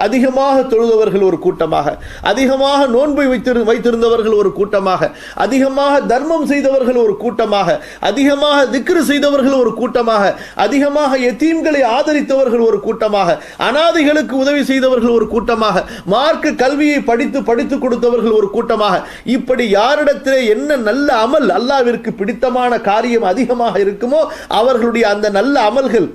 அதிகமாக தொழுதவர்கள் ஒரு கூட்டமாக அதிகமாக நோன்பை வைத்திரு வைத்திருந்தவர்கள் ஒரு கூட்டமாக அதிகமாக தர்மம் செய்தவர்கள் ஒரு கூட்டமாக அதிகமாக திக்ரு செய்தவர்கள் ஒரு கூட்டமாக அதிகமாக எத்தீம்களை ஆதரித்தவர்கள் ஒரு கூட்டமாக அனாதைகளுக்கு உதவி செய்தவர்கள் ஒரு கூட்டமாக மார்க்க கல்வியை படித்து படித்து கொடுத்தவர்கள் ஒரு கூட்டமாக. இப்படி யாரிடத்திலே என்ன நல்ல அமல் அல்லாவிற்கு பிடித்தமான காரியம் அதிகமாக இருக்குமோ அவர்களுடைய அந்த நல்ல அமல்கள்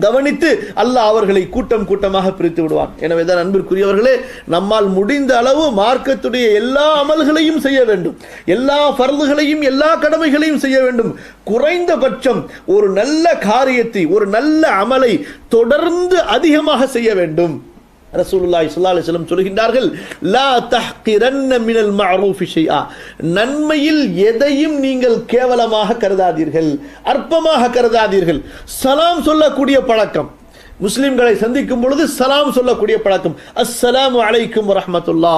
கவனித்து அல்லாஹ் அவர்களை கூட்டம் கூட்டமாக பிரித்து விடுவான். எனவேதான் அன்பிற்குரியவர்களே நம்மால் முடிந்த அளவு மார்க்கத்துடைய எல்லா அமல்களையும் செய்ய வேண்டும். எல்லா பரதுகளையும் எல்லா கடமைகளையும் செய்ய வேண்டும். குறைந்தபட்சம் ஒரு நல்ல காரியத்தை ஒரு நல்ல அமலை தொடர்ந்து அதிகமாக செய்ய வேண்டும். ரசூலுல்லாஹி ஸல்லல்லாஹு அலைஹி வஸல்லம் சொல்கின்றார்கள் லா தஹ்கிரன்ன மினல் மஅரூஃபி ஷைஆ. நன்மையில் எதையும் நீங்கள் கேவலமாக கருதாதீர்கள் அற்பமாக கருதாதீர்கள். சலாம் சொல்லக்கூடிய பழக்கம். முஸ்லிம்களை சந்திக்கும் பொழுது சலாம் சொல்லக்கூடிய பழக்கம். அஸ்ஸலாமு அலைக்கும் வரஹ்மத்துல்லா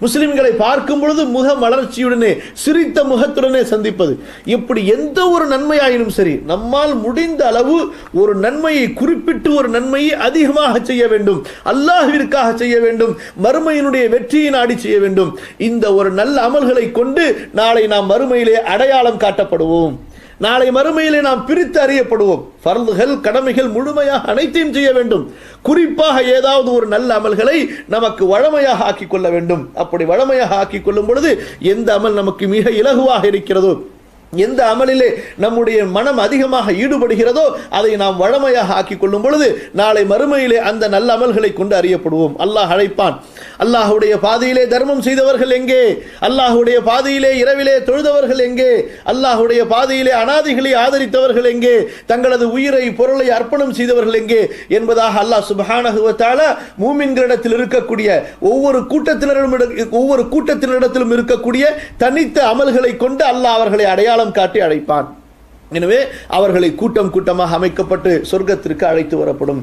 முஸ்லிம்களை பார்க்கும் பொழுது முக மலர்ச்சியுடனே சிரித்த முகத்துடனே சந்திப்பது. இப்படி எந்த ஒரு நன்மையாயினும் சரி நம்மால் முடிந்த அளவு ஒரு நன்மையை குறிப்பிட்டு ஒரு நன்மையை அதிகமாக செய்ய வேண்டும். அல்லாஹிற்காக செய்ய வேண்டும். மறுமையினுடைய வெற்றியை நாடி செய்ய வேண்டும். இந்த ஒரு நல்ல அமல்களை கொண்டு நாளை நாம் மறுமையிலே அடையாளம் காட்டப்படுவோம். நாளை மறுமையிலே நாம் பிரித்து அறியப்படுவோம். பருந்துகள் கடமைகள் முழுமையாக அனைத்தையும் செய்ய வேண்டும். குறிப்பாக ஏதாவது ஒரு நல்ல அமல்களை நமக்கு வழமையாக ஆக்கிக் கொள்ள வேண்டும். அப்படி வழமையாக ஆக்கிக் கொள்ளும் பொழுது எந்த அமல் நமக்கு மிக இலகுவாக இருக்கிறதோ எந்த அமலிலே நம்முடைய மனம் அதிகமாக ஈடுபடுகிறதோ அதை நாம் வழமையாக ஆக்கிக் கொள்ளும் பொழுது நாளை மறுமையிலே அந்த நல்ல அமல்களை கொண்டு அறியப்படுவோம். அல்லாஹ் அழைப்பான். அல்லாஹுடைய பாதையிலே தர்மம் செய்தவர்கள் எங்கே? அல்லாஹுடைய பாதையிலே இரவிலே தொழுதவர்கள் எங்கே? அல்லாஹுடைய பாதையிலே அனாதிகளை ஆதரித்தவர்கள் எங்கே? தங்களது உயிரை பொருளை அர்ப்பணம் செய்தவர்கள் எங்கே? என்பதாக அல்லாஹ் சுபஹானஹு மூமின்களிடத்தில் இருக்கக்கூடிய ஒவ்வொரு கூட்டத்தினரிடம் ஒவ்வொரு கூட்டத்தினரிடத்திலும் இருக்கக்கூடிய தனித்த அமல்களை கொண்டு அல்லாஹ் அவர்களை அடையாளம் காட்டி அழைப்பான். எனவே அவர்களை கூட்டம் கூட்டமாக அமைக்கப்பட்டு சொர்க்கத்திற்கு அழைத்து வரப்படும்.